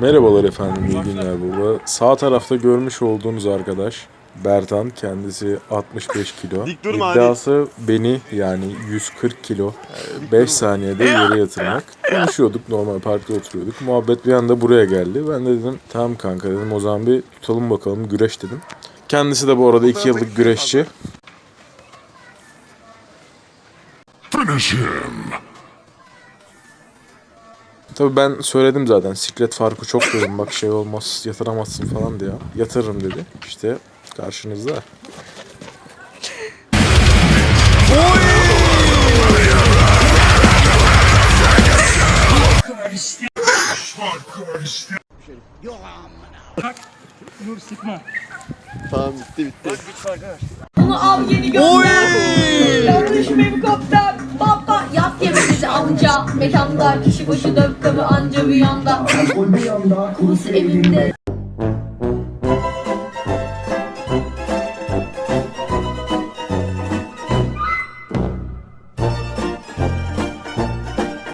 Merhabalar efendim, iyi günler burada. Sağ tarafta görmüş olduğunuz arkadaş Bertan, kendisi 65 kilo. Dik durma. İddiası beni yani 140 kilo 5 saniyede yere yatırmak. Konuşuyorduk, normal parkta oturuyorduk. Muhabbet bir anda buraya geldi. Ben de dedim tamam kanka dedim o zaman bir tutalım bakalım güreş dedim. Kendisi de bu arada 2 yıllık güreşçi. Tabii ben söyledim zaten siklet farkı çok dedim bak şey olmaz yatıramazsın falan diye. Yatırırım dedi. İşte karşınızda. Tamam bitti bitti. Bunu al yeni gönder. Mekanda kişi başı dört kabı anca bir yanda. Kurusu evinde.